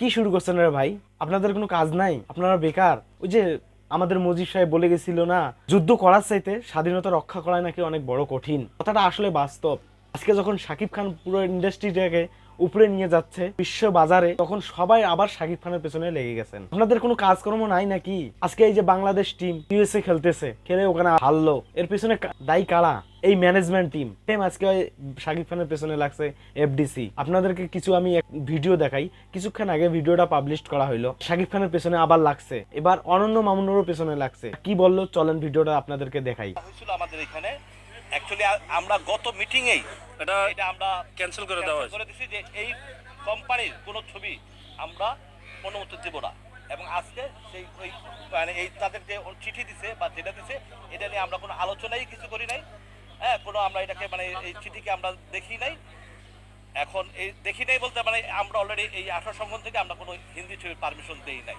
কি শুরু করছেন রে ভাই? আপনাদের কোনো কাজ নাই? আপনারা বেকার? ওই যে আমাদের মজিব সাহেব বলে গেছিল না, যুদ্ধ করার চাইতে স্বাধীনতা রক্ষা করা নাকি অনেক বড় কঠিন। কথাটা আসলে বাস্তব। আজকে যখন শাকিব খান পুরো ইন্ডাস্ট্রিটাকে উপরে নিয়ে যাচ্ছে, বিশ্ব বাজারে, তখন সবাই আবার শাকিব খানের পেছনে লেগে গেছেন। আপনাদের কোনো কাজকর্ম নাই নাকি? আজকে এই যে বাংলাদেশ টিম ইউএসএ খেলতেছে, খেলে ওখানে হারলো। এর পেছনে দায়ী কারা? এই ম্যানেজমেন্ট টিম টেম আজকে শাকিব খানের পেছনে লাগছে এফডিসি আপনাদেরকে কিছু আমি ভিডিও দেখাই। কিছুক্ষণ আগে ভিডিওটা পাবলিশ করা হইল। শাকিব খানের পেছনে আবার লাগছে। এবার অনন্য মামুনেরও পেছনে লাগছে। কি বলল? চলেন ভিডিওটা আপনাদেরকে দেখাই। হয়েছিল আমাদের এখানে। অ্যাকচুয়ালি আমরা গত মিটিংয়েই এটা এটা আমরা ক্যান্সেল করে দেওয়া হয়েছে। করে দিছি যে এই কোম্পানির কোনো ছবি আমরা অনুমতি দেব না। এবং আজকে সেই ওই মানে এই তাদের যে চিঠি দিছে এটা নিয়ে আমরা কোনো আলোচনাই কিছু করি নাই হ্যাঁ কোনো আমরা এটাকে মানে এই চিঠিকে আমরা দেখি নাই। এখন এই দেখি নাই বলতে মানে আমরা অলরেডি এই আঠারো সংগঠন থেকে আমরা কোনো হিন্দি ছবির পারমিশন দেই নাই।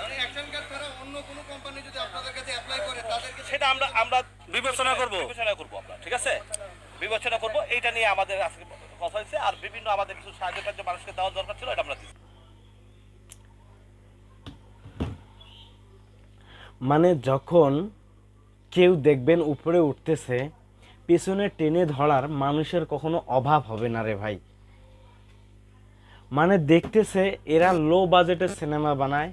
মানে অ্যাকশন কার্ড ছাড়া অন্য কোনো কোম্পানি যদি আপনাদের কাছে অ্যাপ্লাই করে তাদেরকে সেটা আমরা আমরা বিবেচনা করব। বিবেচনা করব আমরা ঠিক আছে? বিবেচনা করব এইটা নিয়ে আমাদের আজকে কথা হয়েছে। আর বিভিন্ন আমাদের কিছু সাহায্য কার্য মানুষকে দেওয়ার দরকার ছিল এটা আমরা দিচ্ছি। মানে যখন কেউ দেখবেন উপরে উঠতেছে পেছনে টেনে ধরার মানুষের কখনো অভাব হবে না রে ভাই। মানে দেখতেছে এরা লো বাজেটের সিনেমা বানায়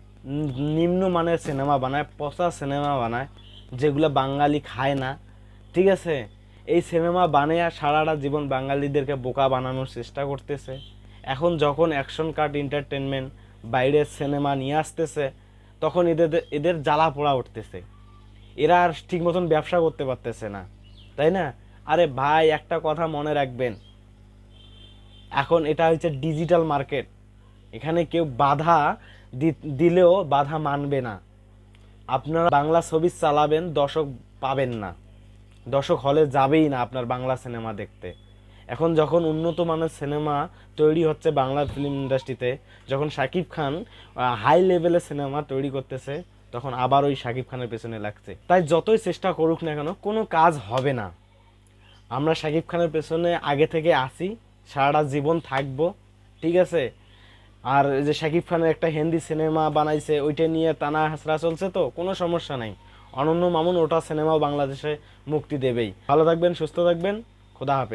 নিম্নমানের সিনেমা বানায়, পচা সিনেমা বানায়, যেগুলো বাঙালি খায় না। ঠিক আছে? এই সিনেমা বানিয়ে সারাটা জীবন বাঙালিদেরকে বোকা বানানোর চেষ্টা করতেছে। এখন যখন অ্যাকশন কার্ড এন্টারটেনমেন্ট বাইরের সিনেমা নিয়ে আসতেছে, তখন এদের এদের জ্বালা পোড়া উঠতেছে। এরা আর ঠিক মতন ব্যবসা করতে পারতেছে না। তাই না? আরে ভাই, একটা কথা মনে রাখবেন। এখন এটা হচ্ছে ডিজিটাল মার্কেট এখানে কেউ বাধা দিলেও বাধা মানবে না। আপনারা বাংলা ছবি চালাবেন, দর্শক পাবেন না। দর্শক হলে যাবেই না আপনার বাংলা সিনেমা দেখতে। এখন যখন উন্নত মানের সিনেমা তৈরি হচ্ছে বাংলা ফিল্ম ইন্ডাস্ট্রিতে যখন শাকিব খান হাই লেভেলের সিনেমা তৈরি করতেছে, তখন আবার ওই শাকিব খানের পেছনে লাগছে। তাই যতই চেষ্টা করুক না কেন, কোনো কাজ হবে না। আমরা শাকিব খানের পেছনে আগে থেকে আসি সারাটা জীবন থাকব, ঠিক আছে? আর যে শাকিব খানের একটা হিন্দি সিনেমা বানাইছে, ওইটা নিয়ে টানা হাসরা চলছে তো, কোনো সমস্যা নাই। অনন্য মামুন ওটা সিনেমাও বাংলাদেশে মুক্তি দেবেই। ভালো থাকবেন, সুস্থ থাকবেন, খোদা হাফেজ।